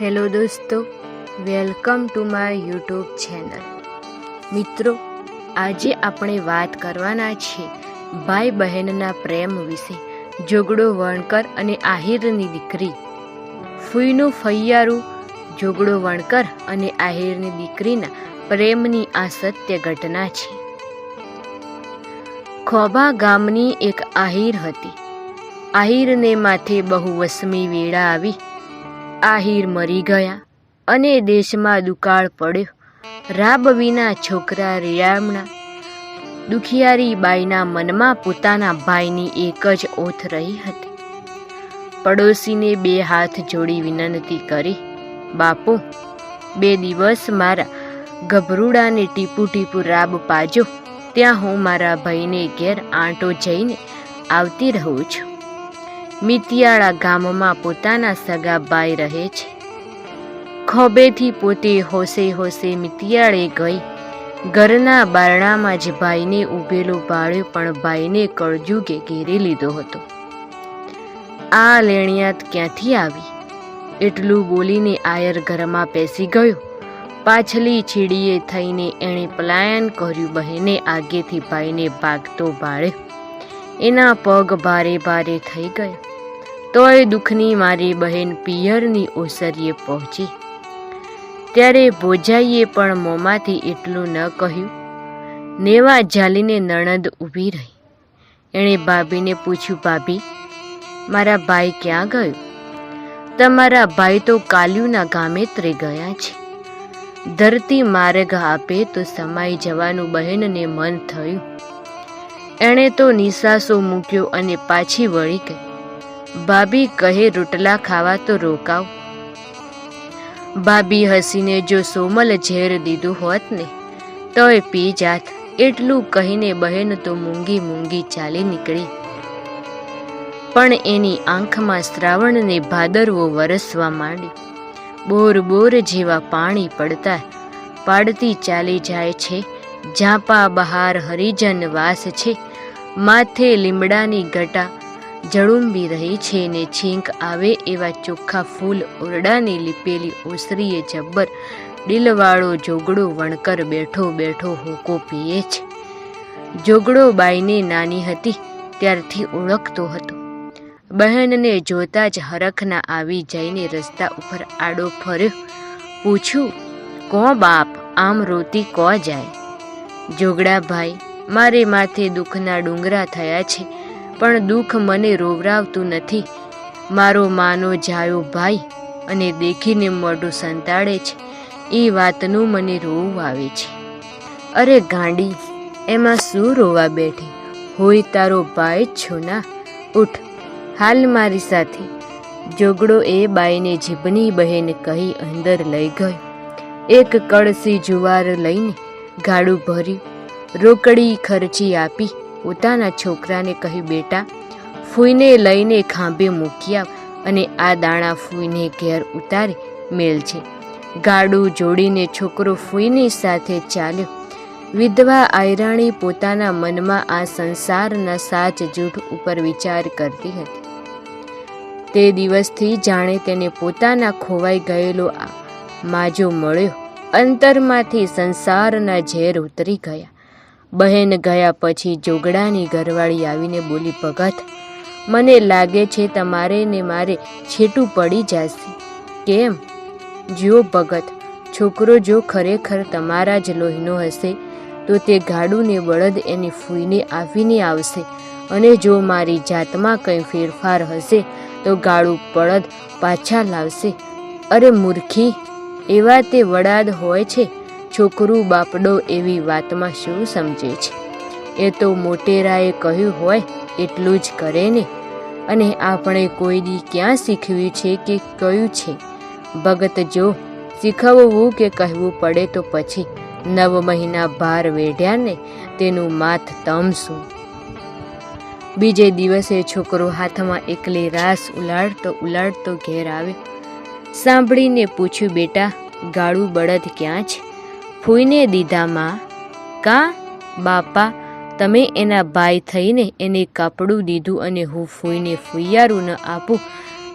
Hello દોસ્તો welcome to my YouTube channel મિત્રો, આજે આપણે વાત કરવાના છીએ ભાઈ બહેનના પ્રેમ વિશે જોગડો વણકર અને આહિરની દીકરી. ફૂઈનું ફૈયારું જોગડો વણકર અને આહિરની દીકરીના પ્રેમની આ સત્ય ઘટના છે. ખોબા ગામની એક આહિર હતી. આહિરને માથે બહુ વસમી વેળા આવી આહિર મરી ગયા અને દેશમાં દુકાળ પડ્યો. રાબ વિના છોકરા રિયામણા. દુખિયારી બાઈના મનમાં પોતાના ભાઈની એક જ ઓથ રહી હતી. પડોશીને બે હાથ જોડી વિનંતી કરી, બાપુ, બે દિવસ મારા ગભરૂડાને ટીપુ ટીપુ રાબ પાજો. ત્યાં હું મારા ભાઈને ઘેર આંટો જઈને આવતી રહું છું. મિતિયાળા ગામમાં પોતાના સગા ભાઈ રહે છે. ખોબેથી પોતે હોશે હોશે મિતિયાળે ગઈ. ઘરના બારણામાં જ ભાઈને ઊભેલો ભાળ્યું પણ ભાઈને કળજુગે ઘેરી લીધો હતો. આ લેણિયાત ક્યાંથી આવી? એટલું બોલીને આયર ઘરમાં બેસી ગયો. પાછલી છીડીએ થઈને એણે પલાયન કર્યું બહેને આગેથી ભાઈને ભાગતો ભાળ્યો એના પગ ભારે ભારે થઈ ગયા. તોય દુઃખની મારી બહેન પિયરની ઓસરીએ પહોંચી. ત્યારે ભોજાઈએ પણ મોંમાંથી એટલું ન કહ્યું. નેવા જાલીને નણંદ ઊભી રહી. એણે ભાભીને પૂછ્યું, ભાભી, મારા ભાઈ ક્યાં ગયો? તમારા ભાઈ તો કાલ્યુના ગામેત્રે ગયા છે. ધરતી માર્ગ આપે તો સમાઈ જવાનું બહેનને મન થયું. એણે તો નિસાસો મૂક્યો અને પાછી વળી ગઈ. ભાભી કહે, રોટલા ખાવા તો રોકાવ. ભાભી હસીને, જો સોમલ ઝેર દીધું હોત ને, તોય પી જાત. એટલું કહીને બહેન તો મૂંગી મૂંગી ચાલી નીકળી. પણ એની આંખમાં શ્રાવણને ભાદરવો વરસવા માંડી બોર બોર જેવા પાણી પડતા પાડતી ચાલી જાય છે. ઝાંપા બહાર હરિજન વાસ છે. માથે લીમડાની ગટા જળુંબી રહી છે ને છીંક આવે એવા ચોખ્ખા ફૂલ ઓરડાની લીપેલી ઓસરીએ જબ્બર. ડીલવાળો જોગડો વણકર બેઠો બેઠો હોકો પીએ છે. જોગડો બાઈને નાની હતી, ત્યારથી ઓળખતો હતો. બહેનને જોતા જ હરખના આવી જઈને રસ્તા ઉપર આડો ફર્યો. પૂછ્યું કો બાપ? આમ રોતી કો જાય? જોગડા ભાઈ મારે માથે દુઃખના ડુંગરા થયા છે. પણ દુઃખ મને રોવરાવતું નથી. મારો માનો જાયો ભાઈ અને દેખીને મોઢું સંતાડે છે. એ વાતનું મને રોવું આવે છે. અરે ગાંડી, એમાં શું રોવા બેઠી? હોય તારો ભાઈ છો ના. ઉઠ, હાલ મારી સાથે. જોગડો એ બાઈને જીભની બહેન કહી અંદર લઈ ગયો. એક કળસી જુવાર લઈને ગાડું ભર્યું. રોકડી ખર્ચી આપી. પોતાના છોકરાને કહ્યું બેટા, ફૂઈને લઈને ખાંભે મૂકી આવ અને આ દાણા ફૂઈને ઘેર ઉતારી મેલ છે. ગાડું જોડીને છોકરો ફૂઈની સાથે ચાલ્યો. વિધવા આયરાણી પોતાના મનમાં આ સંસારના સાચ જૂઠ ઉપર વિચાર કરતી હતી. તે દિવસથી જાણે તેને પોતાના ખોવાઈ ગયેલો માજો મળ્યો. અંતરમાંથી સંસારના ઝેર ઉતરી ગયા. બહેન ગયા પછી જોગડાની ઘરવાળી આવીને બોલી, ભગત, મને લાગે છે તમારે ને મારે છેટું પડી જશે. કેમ? જો ભગત, છોકરો જો ખરેખર તમારા જ લોહીનો હશે, તો તે ગાડું ને બળદ એની ફૂઈને આવીને આવશે અને જો મારી જાતમાં કંઈ ફેરફાર હશે, તો ગાળું બળદ પાછા લાવશે. અરે મૂર્ખી, એવા તે વડાદ હોય છે? છોકરું બાપડો એવી વાતમાં શું સમજે છે? એ તો મોટેરાએ કહ્યું હોય, એટલું જ કરે ને. અને આપણે કોઈ દી ક્યાં શીખવ્યું છે કે કયું છે? ભગત જો, શીખવવું કે કહેવું પડે તો પછી નવ મહિના ભાર વેઢ્યા ને, તેનું માથ તમશું. બીજે દિવસે છોકરો હાથમાં એકલી રાસ ઉલાડતો ઉલાડતો ઘેર આવે. સાંભળીને પૂછ્યું, બેટા, ગાળું બળદ ક્યાં છે? ફૂઈને દીધા માં કા, બાપા, તમે એના ભાઈ થઈને એને કાપડું દીધું અને હું ફૂઈને ફૂયારું ન આપું?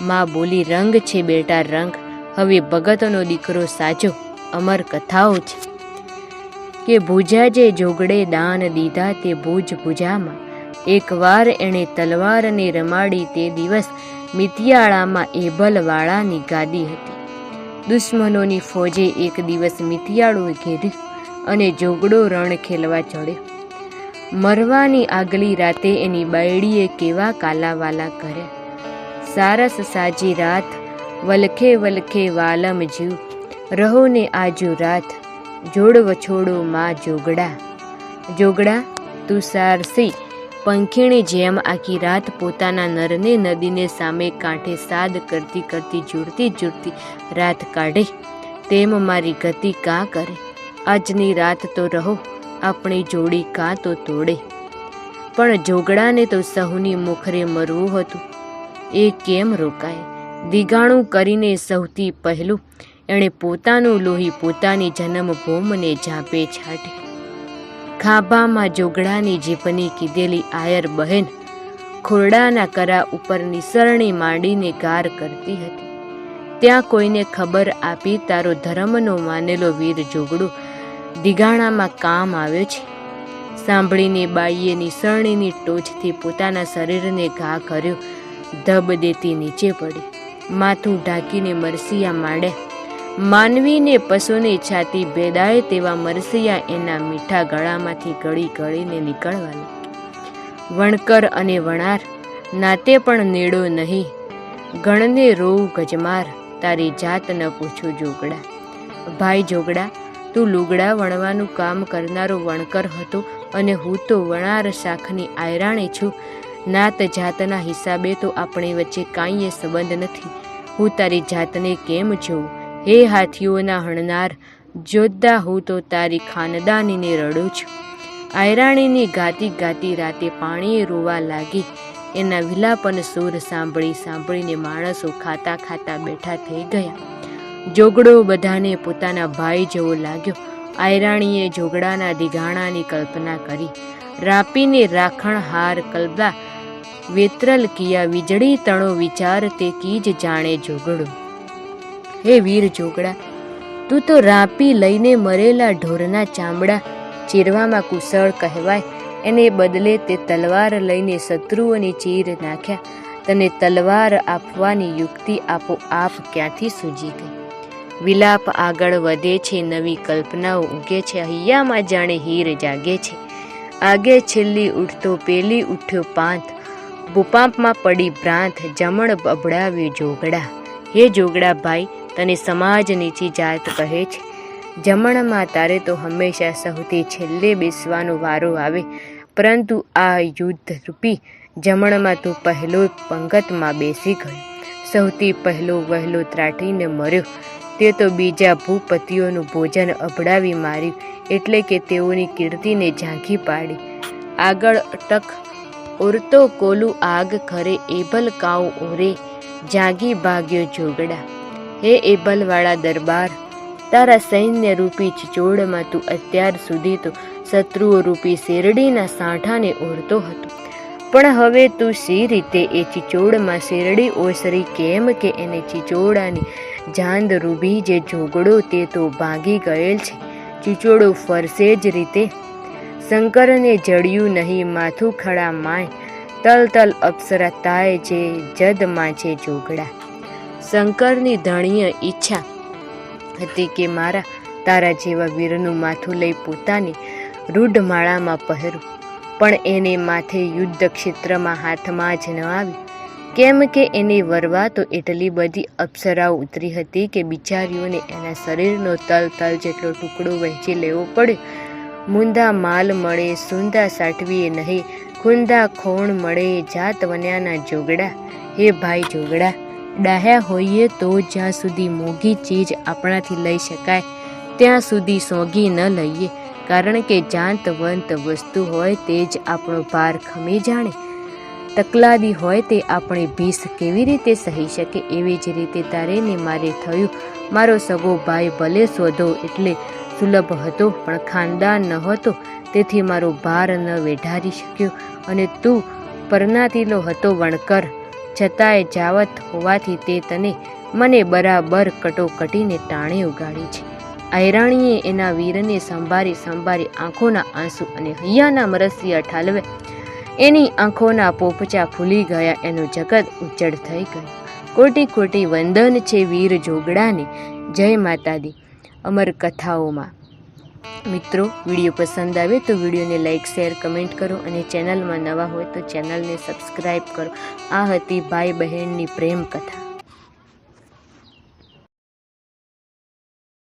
માં બોલી, રંગ છે બેટા, રંગ. હવે ભગતનો દીકરો સાચો, અમર કથાઓ છે. કે ભુજા જે જોગડે દાન દીધા તે ભુજ ભુજામાં. એકવાર એણે તલવારને રમાડી તે દિવસ મિતિયાળામાં એબલવાળાની ગાદી હતી. દુશ્મનોની ફોજે એક દિવસ મિથિયાળો ઘેર્યું અને જોગડો રણ ખેલવા ચડ્યો. મરવાની આગલી રાતે એની બાયડીએ કેવા કાલાવાલા કર્યા. સારસ સાજી રાત, વલખે વલખે વાલમ જીવ. રહો ને આજુ રાત જોડ વછોડો માં જોગડા. જોગડા, તું સારસી પંખીણી જેમ આખી રાત પોતાના નરને નદીને સામે કાંઠે સાદ કરતી કરતી જુડતી જુડતી રાત કાઢે. તેમ મારી ગતિ કાં કરે? આજની રાત તો રહો, આપણી જોડી કાં તો તોડે. પણ જોગડાને તો સહુની મુખરે મરવું હતું. એ કેમ રોકાય? દિગાણું કરીને સૌથી પહેલું. એણે પોતાનું લોહી પોતાની જન્મભૂમને ઝાંપે છાંટી ખાભામાં જોગડાની જીભની કીધેલી આયર બહેન ખોરડાના કરા ઉપર નિસરણી માંડીને ગાર કરતી હતી. ત્યાં કોઈને ખબર આપી તારો ધર્મનો માનેલો વીર જોગડો દિગાણામાં કામ આવ્યો છે. સાંભળીને બાઈએ નિસરણીની ટોચથી પોતાના શરીરને ઘા કર્યો. ધબ દેતી નીચે પડી. માથું ઢાંકીને મરસિયા માંડ્યા. માનવીને પશુની છાતી ભેદાય તેવા મરસિયા એના મીઠા ગળામાંથી ગળી ગળીને નીકળવા વણકર અને વણાર, નાતે પણ નેડો નહીં. ગણને રોવું ગજમાર, તારી જાત ન પૂછું જોગડા. ભાઈ જોગડા, તું લુગડા વણવાનું કામ કરનારો વણકર હતો અને હું તો વણાર શાખની આયરાણી છું. નાત જાતના હિસાબે તો આપણી વચ્ચે કાંઈ સંબંધ નથી. હું તારી જાતને કેમ જોઉં? હે હાથીઓના હણનાર, જોદ્દા હું તો તારી ખાનદાનીને રડું છું. આયરાણીની ગાતી ગાતી રાતે પાણીએ રોવા લાગી. એના વિલાપન સૂર સાંભળી સાંભળીને માણસો ખાતા ખાતા બેઠા થઈ ગયા. જોગડો બધાને પોતાના ભાઈ જેવો લાગ્યો. આયરાણીએ જોગડાના દિગાણાની કલ્પના કરી. રાપીને રાખણ હાર કલબા, વેત્રલ કિયા વીજળી તણો વિચાર તે કીજ જાણે જોગડો. હે વીર જોગડા, તું તો રાપી લઈને મરેલા ઢોરના ચામડા ચીરવામાં કુશળ કહેવાય. એને બદલે તે તલવાર લઈને શત્રુઓની ચીર નાખ્યા. તને તલવાર આપવાની યુક્તિ આપો આપ ક્યાંથી સૂજી ગઈ? વિલાપ આગળ વધે છે, નવી કલ્પનાઓ ઉગે છે, હૈયામાં જાણે હીર જાગે છે. આગે છેલ્લી ઉઠતો પેલી ઉઠ્યો પાંથ. ભૂપાંપમાં પડી ભ્રાંત જમણ બબડાવ્યું જોગડા. હે જોગડા ભાઈ તને સમાજ નીચી જાત કહે છે. જમણમાં તારે તો હંમેશા સૌથી છેલ્લે બેસવાનો વારો આવે. પરંતુ આ યુદ્ધ રૂપી જમણમાં તું પહેલો પંગતમાં બેસી ગયો. સૌથી પહેલો વહેલો ત્રાટીને મર્યો. તે તો બીજા ભૂપતિઓનું ભોજન અભડાવી માર્યું, એટલે કે તેઓની કીર્તિને ઝાંખી પાડી. આગળ અટક ઉરતો કોલું આગ ખરે એબલ કાઉ ઓરે, જાગી ભાગ્યો જોગડા. હે એબલવાળા દરબાર, તારા સૈન્ય રૂપી ચિચોડમાં તું અત્યાર સુધી તો શત્રુઓ રૂપી શેરડીના સાંઠાને ઓરતો હતો. પણ હવે તું સી રીતે એ ચિચોડમાં શેરડી ઓસરી કેમ કે એને ચિચોડાની જાંદ રૂબી જે જોગડો તે તો ભાંગી ગયેલ છે. ચિચોડો ફરશે જ રીતે. શંકરને જડ્યું નહીં, માથું ખડા માય. તલ તલ અપ્સરા તાય જે જદમાં છે જોગડા શંકરની ધણીય ઈચ્છા હતી કે મારા, તારા જેવા વીરનું માથું લઈ પોતાની રૂઢમાળામાં પહેરું. પણ એને માથે યુદ્ધ ક્ષેત્રમાં હાથમાં જ ન આવી. કેમ કે એને વરવા તો એટલી બધી અપ્સરાઓ ઉતરી હતી કે બિચારીઓને એના શરીરનો તલ તલ જેટલો ટુકડો વહેંચી લેવો પડ્યો. મુંદા માલ મળે, સુંદા સાટવીએ નહીં, ખુંદા ખોણ મળે, જાત વન્યાના જોગડા. હે ભાઈ જોગડા ડાહ્યા હોઈએ તો જ્યાં સુધી મોંઘી ચીજ આપણાથી લઈ શકાય, ત્યાં સુધી સોંગી ન લઈએ. કારણ કે જાંતવંત વસ્તુ હોય તે જ આપણો ભાર ખમી જાણે. તકલાદી હોય તે આપણે ભીસ કેવી રીતે સહી શકે, એવી જ રીતે તારે ને મારે થયું. મારો સગો ભાઈ ભલે શોધો એટલે સુલભ હતો, પણ ખાનદાન ન હતો, તેથી મારો ભાર ન વેઢારી શક્યો. અને તું પરનાતીલો હતો વણકર. છતાંય જાવત હોવાથી તે તને મને બરાબર કટોકટીને ટાણે ઉગાડી છે. આયરાણીએ એના વીરને સંભારી સંભારી આંખોના આંસુ અને હૈયાના મરસિયા ઠાલવે એની આંખોના પોપચા ફૂલી ગયા, એનું જગત ઉજ્જડ થઈ ગયું. કોટી કોટી વંદન છે વીર જોગડાને. જય માતાદી અમર કથાઓમાં મિત્રો, વીડિયો પસંદ આવે તો વિડીયોને લાઇક શેર કમેન્ટ કરો અને ચેનલમાં નવા હોય તો ચેનલને સબસ્ક્રાઈબ કરો. આ હતી ભાઈ બહેનની પ્રેમ કથા